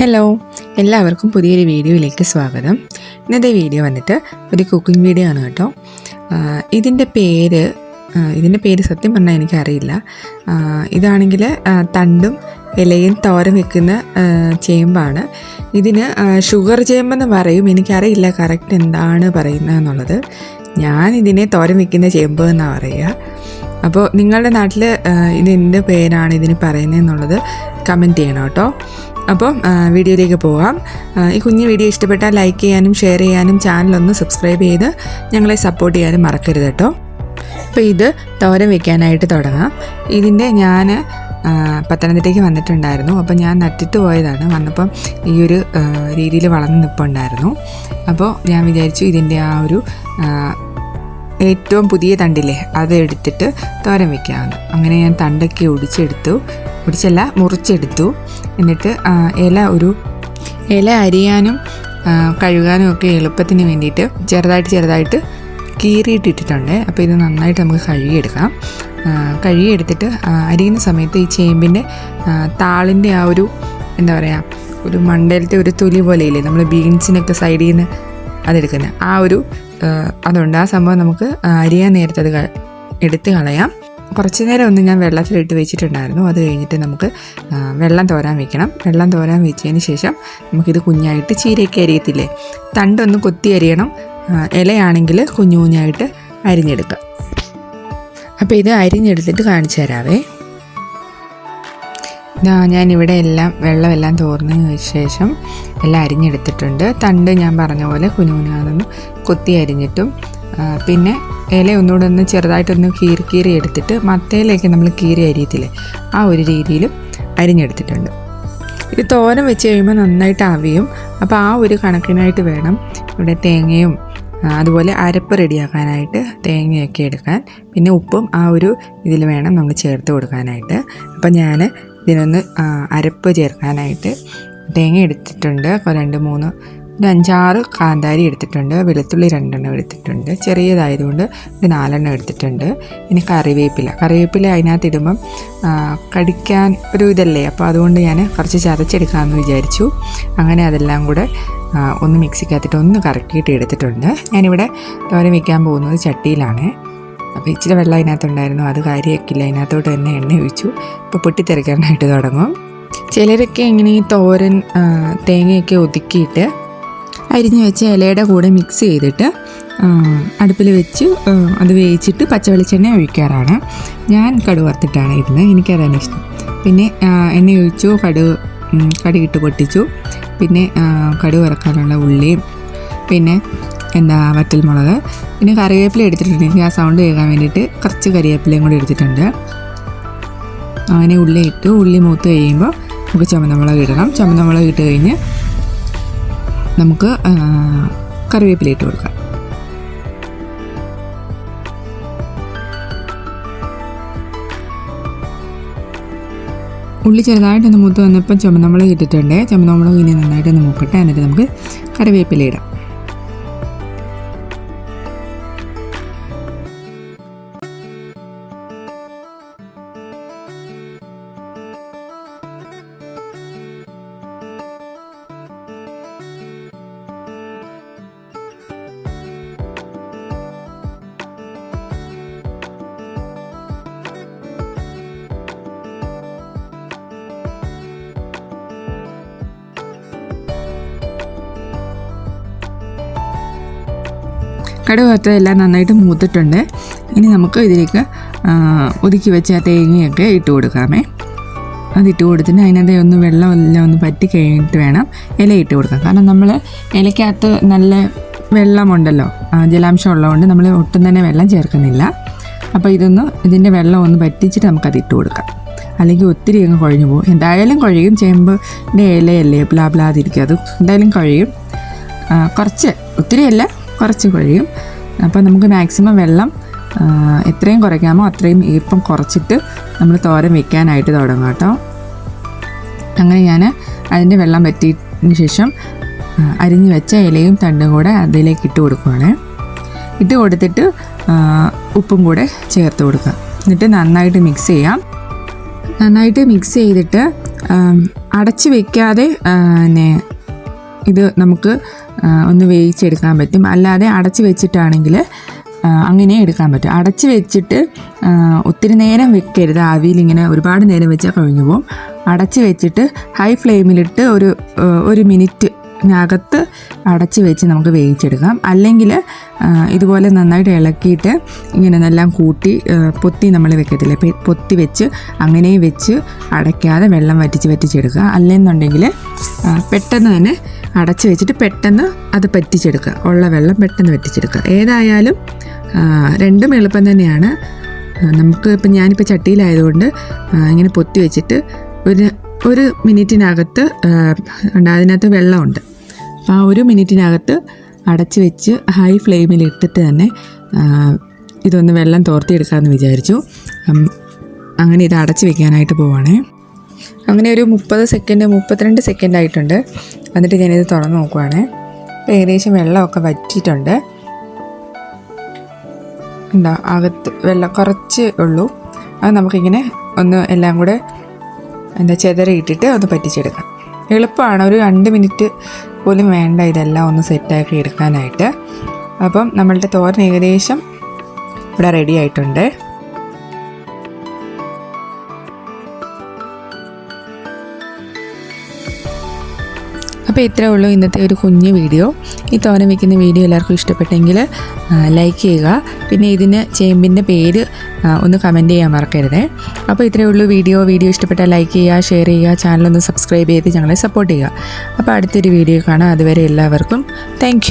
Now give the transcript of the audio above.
Hello എല്ലാവർക്കും പുതിയൊരു വീഡിയോയിലേക്ക് സ്വാഗതം. ഇന്നത്തെ വീഡിയോ വന്നിട്ട് ഒരു കുക്കിംഗ് വീഡിയോ ആണ് കേട്ടോ. ഇതിന്റെ പേര് ഇതിന്റെ പേര് സത്യം പറഞ്ഞാൽ എനിക്കറിയില്ല. ഇതാണെങ്കിൽ തണ്ടും ഇലയും തോരൻ വെക്കുന്ന ചേമ്പാണ്. ഇതിന് ഷുഗർ ചേമ്പെന്ന് പറയും. എനിക്കറിയില്ല കറക്റ്റ് എന്താണ് പറയുന്നതെന്നുള്ളത് ഞാൻ ഇതിനെ തോരൻ വെക്കുന്ന ചേമ്പ് എന്നാണ് പറയുക അപ്പോൾ നിങ്ങളുടെ നാട്ടിൽ ഇത് എന്ത് പേരാണ് ഇതിന് പറയുന്നതെന്നുള്ളത് കമന്റ് ചെയ്യണം കേട്ടോ. അപ്പോൾ വീഡിയോയിലേക്ക് പോവാം. ഈ കുഞ്ഞു വീഡിയോ ഇഷ്ടപ്പെട്ടാൽ ലൈക്ക് ചെയ്യാനും ഷെയർ ചെയ്യാനും ചാനലൊന്ന് സബ്സ്ക്രൈബ് ചെയ്ത് ഞങ്ങളെ സപ്പോർട്ട് ചെയ്യാനും മറക്കരുത് കേട്ടോ. അപ്പോൾ ഇത് തോരം വെക്കാനായിട്ട് തുടങ്ങാം. ഇതിന്റെ ഞാൻ പത്തനംതിട്ടയ്ക്ക് വന്നിട്ടുണ്ടായിരുന്നു. അപ്പോൾ ഞാൻ നട്ടിട്ട് പോയതാണ്. വന്നപ്പം ഈ ഒരു രീതിയിൽ വളർന്ന് നിൽപ്പുണ്ടായിരുന്നു അപ്പോൾ ഞാൻ വിചാരിച്ചു ഇതിന്റെ ആ ഒരു ഏറ്റവും പുതിയ തണ്ടില്ലേ അത് എടുത്തിട്ട് തോരൻ വെക്കാമെന്ന്. അങ്ങനെ ഞാൻ തണ്ടൊക്കെ ഒടിച്ചെടുത്തു. ഒടിച്ചല്ല മുറിച്ചെടുത്തു. എന്നിട്ട് ഇല ഒരു ഇല അരിയാനും കഴുകാനും ഒക്കെ എളുപ്പത്തിന് വേണ്ടിയിട്ട് ചെറുതായിട്ട് ചെറുതായിട്ട് കീറിയിട്ടിട്ടിട്ടുണ്ട്. അപ്പോൾ ഇത് നന്നായിട്ട് നമുക്ക് കഴുകിയെടുക്കാം. കഴുകിയെടുത്തിട്ട് അരിയുന്ന സമയത്ത് ഈ ചേമ്പിന്റെ താളിന്റെ ആ ഒരു എന്താ പറയുക ഒരു മണ്ടയിലത്തെ ഒരു തൊലി ഇല്ലേ നമ്മൾ ബീൻസിനൊക്കെ സൈഡിൽ നിന്ന് അതെടുക്കുന്നത് ആ ഒരു അതുണ്ട്. ആ സംഭവം നമുക്ക് അരിയാൻ നേരത്തെ അത് എടുത്ത് കളയാം. കുറച്ച് നേരം ഒന്ന് ഞാൻ വെള്ളത്തിലിട്ട് വെച്ചിട്ടുണ്ടായിരുന്നു. അത് കഴിഞ്ഞിട്ട് നമുക്ക് വെള്ളം തോരാൻ വെക്കണം. വെള്ളം തോരാൻ വെച്ചതിന് ശേഷം നമുക്കിത് കുഞ്ഞായിട്ട് ചീരയൊക്കെ അരിയത്തില്ലേ? തണ്ടൊന്ന് കൊത്തി അരിയണം. ഇലയാണെങ്കിൽ കുഞ്ഞു കുഞ്ഞായിട്ട് അരിഞ്ഞെടുക്കാം. അപ്പോൾ ഇത് അരിഞ്ഞെടുത്തിട്ട് കാണിച്ചു തരാവേ. ഇതാ ഞാനിവിടെ എല്ലാം വെള്ളമെല്ലാം തോർന്നതിന് ശേഷം എല്ലാം അരിഞ്ഞെടുത്തിട്ടുണ്ട്. തണ്ട് ഞാൻ പറഞ്ഞ പോലെ കുനുകുനാന്നൊന്ന് കൊത്തി അരിഞ്ഞിട്ടും പിന്നെ ഇല ഒന്നുകൂടെ ഒന്ന് ചെറുതായിട്ടൊന്ന് കീറി കീറി എടുത്തിട്ട് മത്തയിലേക്ക് നമ്മൾ കീറി അരിയത്തില്ലേ ആ ഒരു രീതിയിലും അരിഞ്ഞെടുത്തിട്ടുണ്ട്. ഇത് തോരൻ വെച്ച് കഴിയുമ്പോൾ നന്നായിട്ട് അവിയും. അപ്പോൾ ആ ഒരു കണക്കിനായിട്ട് വേണം ഇവിടെ തേങ്ങയും അതുപോലെ അരപ്പ് റെഡിയാക്കാനായിട്ട് തേങ്ങയൊക്കെ എടുക്കാൻ. പിന്നെ ഉപ്പും ആ ഒരു ഇതിൽ വേണം നമ്മൾ ചേർത്ത് കൊടുക്കാനായിട്ട്. അപ്പോൾ ഞാൻ ഇതിനൊന്ന് അരപ്പ് ചേർക്കാനായിട്ട് തേങ്ങ എടുത്തിട്ടുണ്ട്. അപ്പോൾ രണ്ട് മൂന്ന് ഒരു അഞ്ചാറ് കാന്താരി എടുത്തിട്ടുണ്ട് വെളുത്തുള്ളി രണ്ടെണ്ണം എടുത്തിട്ടുണ്ട് ചെറിയതായതുകൊണ്ട് ഒരു നാലെണ്ണം എടുത്തിട്ടുണ്ട്. ഇനി കറിവേപ്പില. കറിവേപ്പില അതിനകത്ത് ഇടുമ്പം കടിക്കാൻ ഒരു ഇതല്ലേ? അപ്പോൾ അതുകൊണ്ട് ഞാൻ കുറച്ച് ചതച്ചെടുക്കാമെന്ന് വിചാരിച്ചു. അങ്ങനെ അതെല്ലാം കൂടെ ഒന്ന് മിക്സിക്കകത്തിട്ട് ഒന്ന് കറക്കിയിട്ട് എടുത്തിട്ടുണ്ട്. ഞാനിവിടെ തോരൻ വയ്ക്കാൻ പോകുന്നത് ചട്ടിയിലാണ്. അപ്പോൾ ഇച്ചിരി വെള്ളം അതിനകത്തുണ്ടായിരുന്നു അത് കാര്യമാക്കില്ല അതിനകത്തോട്ട് തന്നെ എണ്ണ ഒഴിച്ചു. ഇപ്പോൾ പൊട്ടിത്തെറിക്കാനായിട്ട് തുടങ്ങും. ചിലരൊക്കെ ഇങ്ങനെ ഈ തോരൻ തേങ്ങയൊക്കെ ഒതുക്കിയിട്ട് അരിഞ്ഞു വെച്ച ഇലയുടെ കൂടെ മിക്സ് ചെയ്തിട്ട് അടുപ്പിൽ വെച്ച് അത് വേവിച്ചിട്ട് പച്ചവെളിച്ചെണ്ണ ഒഴിക്കാറാണ്. ഞാൻ കടുക് വറുത്തിട്ടാണ് ഇരുന്നത് എനിക്കതാണ് ഇഷ്ടം. പിന്നെ എണ്ണ ഒഴിച്ചു കടു കടുകിട്ട് പൊട്ടിച്ചു. പിന്നെ കടു വറക്കാനുള്ള ഉള്ളിയും പിന്നെ എന്താ വറ്റൽമുളക് പിന്നെ കറിവേപ്പില എടുത്തിട്ടുണ്ട് എനിക്ക് ആ സൗണ്ട് കേൾക്കാൻ വേണ്ടിയിട്ട് കുറച്ച് കറിവേപ്പിലയും കൂടി എടുത്തിട്ടുണ്ട്. അങ്ങനെ ഉള്ളി ഇട്ട്. ഉള്ളി മൂത്ത് കഴിയുമ്പോൾ നമുക്ക് ചുമന്നമുളക് ഇടണം. ചുമന്നമുളക് ഇട്ട് കഴിഞ്ഞ് നമുക്ക് ആ, കറിവേപ്പില ഇട്ട് കൊടുക്കാം. ഉള്ളി ചെറുതായിട്ടൊന്ന് മൂത്ത് വന്നപ്പോൾ ചുമന്നമുളക് ഇട്ടിട്ടുണ്ട്. ചുമന്നമുളക് ഇനി നന്നായിട്ടൊന്ന് മൂക്കട്ടെ. എന്നിട്ട് നമുക്ക് കറിവേപ്പില ഇടാം. കടുക് വറുത്തതെല്ലാം നന്നായിട്ട് മൂത്തിട്ടുണ്ട്. ഇനി നമുക്ക് ഇതിലേക്ക് ഒതുക്കി വെച്ച തേങ്ങയൊക്കെ ഇട്ട് കൊടുക്കാമേ. അതിട്ട് കൊടുത്തിട്ട് അതിനകത്ത് ഒന്ന് വെള്ളം എല്ലാം ഒന്ന് പറ്റി കഴിഞ്ഞിട്ട് വേണം ഇല ഇട്ട് കൊടുക്കാം കാരണം നമ്മൾ ഇലയ്ക്കകത്ത് നല്ല വെള്ളമുണ്ടല്ലോ ജലാംശം ഉള്ളതുകൊണ്ട് നമ്മൾ ഒട്ടും തന്നെ വെള്ളം ചേർക്കുന്നില്ല. അപ്പോൾ ഇതൊന്ന് ഇതിന്റെ വെള്ളം ഒന്ന് പറ്റിച്ചിട്ട് നമുക്കത് ഇട്ട് കൊടുക്കാം. അല്ലെങ്കിൽ ഒത്തിരി അങ്ങ് കുഴഞ്ഞു പോകും. എന്തായാലും കുഴയും. ചേമ്പിന്റെ ഇലയല്ലേ പ്ലാ പ്ലാതിരിക്കും അത് എന്തായാലും കുഴയും. കുറച്ച്. ഒത്തിരിയല്ല. കുറച്ച് കഴിയും. അപ്പോൾ നമുക്ക് മാക്സിമം വെള്ളം എത്രയും കുറയ്ക്കാമോ അത്രയും ഈർപ്പം കുറച്ചിട്ട് നമ്മൾ തോരൻ വെക്കാനായിട്ട് തുടങ്ങാം കേട്ടോ. അങ്ങനെ ഞാൻ അതിന്റെ വെള്ളം വറ്റിന് ശേഷം അരിഞ്ഞു വെച്ച ഇലയും തണ്ടും കൂടെ അതിലേക്ക് ഇട്ട് കൊടുക്കുവാണ്. ഇട്ട് കൊടുത്തിട്ട് ഉപ്പും കൂടെ ചേർത്ത് കൊടുക്കുക. എന്നിട്ട് നന്നായിട്ട് മിക്സ് ചെയ്യാം. നന്നായിട്ട് മിക്സ് ചെയ്തിട്ട് അടച്ച് വെക്കാതെ പിന്നെ ഇത് നമുക്ക് ഒന്ന് വേവിച്ചെടുക്കാൻ പറ്റും. അല്ലാതെ അടച്ച് വെച്ചിട്ടാണെങ്കിൽ അങ്ങനെ എടുക്കാൻ പറ്റും. അടച്ച് വെച്ചിട്ട് ഒത്തിരി നേരം വെക്കരുത്. ആവിയിൽ ഇങ്ങനെ ഒരുപാട് നേരം വെച്ചാൽ കഴിഞ്ഞു പോകും. അടച്ച് വെച്ചിട്ട് ഹൈ ഫ്ലെയിമിലിട്ട് ഒരു ഒരു മിനിറ്റ് അകത്ത് അടച്ച് വെച്ച് നമുക്ക് വേവിച്ചെടുക്കാം. അല്ലെങ്കിൽ ഇതുപോലെ നന്നായിട്ട് ഇളക്കിയിട്ട് ഇങ്ങനെ എല്ലാം കൂട്ടി പൊത്തി നമ്മൾ വെക്കത്തില്ല? പൊത്തി വെച്ച് അങ്ങനെയും വെച്ച് അടയ്ക്കാതെ വെള്ളം വറ്റിച്ച് വറ്റിച്ചെടുക്കുക. അല്ലെന്നുണ്ടെങ്കിൽ പെട്ടെന്ന് തന്നെ അടച്ച് വെച്ചിട്ട് പെട്ടെന്ന് അത് പറ്റിച്ചെടുക്കുക. ഉള്ള വെള്ളം പെട്ടെന്ന് പറ്റിച്ചെടുക്കുക. ഏതായാലും രണ്ടും എളുപ്പം തന്നെയാണ്. നമുക്ക് ഇപ്പം ഞാനിപ്പോൾ ചട്ടിയിലായതുകൊണ്ട് ഇങ്ങനെ പൊത്തി വെച്ചിട്ട് ഒരു ഒരു മിനിറ്റിനകത്ത് ഉണ്ട് അതിനകത്ത് വെള്ളമുണ്ട്. അപ്പോൾ ആ ഒരു മിനിറ്റിനകത്ത് അടച്ച് വെച്ച് ഹൈ ഫ്ലെയിമിൽ ഇട്ടിട്ട് തന്നെ ഇതൊന്ന് വെള്ളം തോർത്തിയെടുക്കാമെന്ന് വിചാരിച്ചു. അങ്ങനെ ഇത് അടച്ച് വെക്കാനായിട്ട് പോവാണേ. അങ്ങനെ ഒരു മുപ്പത് സെക്കൻഡ് മുപ്പത്തിരണ്ട് സെക്കൻഡ് ആയിട്ടുണ്ട്. എന്നിട്ട് ഞാനിത് തുറന്ന് നോക്കുവാണ്. ഏകദേശം വെള്ളമൊക്കെ വറ്റിയിട്ടുണ്ട്. എന്താ അകത്ത് വെള്ളം കുറച്ച് ഉള്ളൂ. അത് നമുക്കിങ്ങനെ ഒന്ന് എല്ലാം കൂടെ എന്താ ചെതറിയിട്ടിട്ട് ഒന്ന് പറ്റിച്ചെടുക്കാം. എളുപ്പമാണ് ഒരു രണ്ട് മിനിറ്റ് പോലും വേണ്ട ഇതെല്ലാം ഒന്ന് സെറ്റാക്കി എടുക്കാനായിട്ട്. അപ്പം നമ്മളുടെ തോരൻ ഏകദേശം ഇവിടെ റെഡി ആയിട്ടുണ്ട്. അപ്പോൾ ഇത്രേ ഉള്ളൂ ഇന്നത്തെ ഒരു കുഞ്ഞ് വീഡിയോ. ഈ തോരൻ വയ്ക്കുന്ന വീഡിയോ എല്ലാവർക്കും ഇഷ്ടപ്പെട്ടെങ്കിൽ ലൈക്ക് ചെയ്യുക. പിന്നെ ഇതിന് ചേമ്പിന്റെ പേര് ഒന്ന് കമന്റ് ചെയ്യാൻ മറക്കരുതേ. അപ്പോൾ ഇത്രേ ഉള്ളൂ വീഡിയോ. വീഡിയോ ഇഷ്ടപ്പെട്ടാൽ ലൈക്ക് ചെയ്യുക ഷെയർ ചെയ്യുക ചാനലൊന്ന് സബ്സ്ക്രൈബ് ചെയ്ത് ഞങ്ങളെ സപ്പോർട്ട് ചെയ്യുക. അപ്പോൾ അടുത്തൊരു വീഡിയോ കാണാം. അതുവരെ എല്ലാവർക്കും താങ്ക്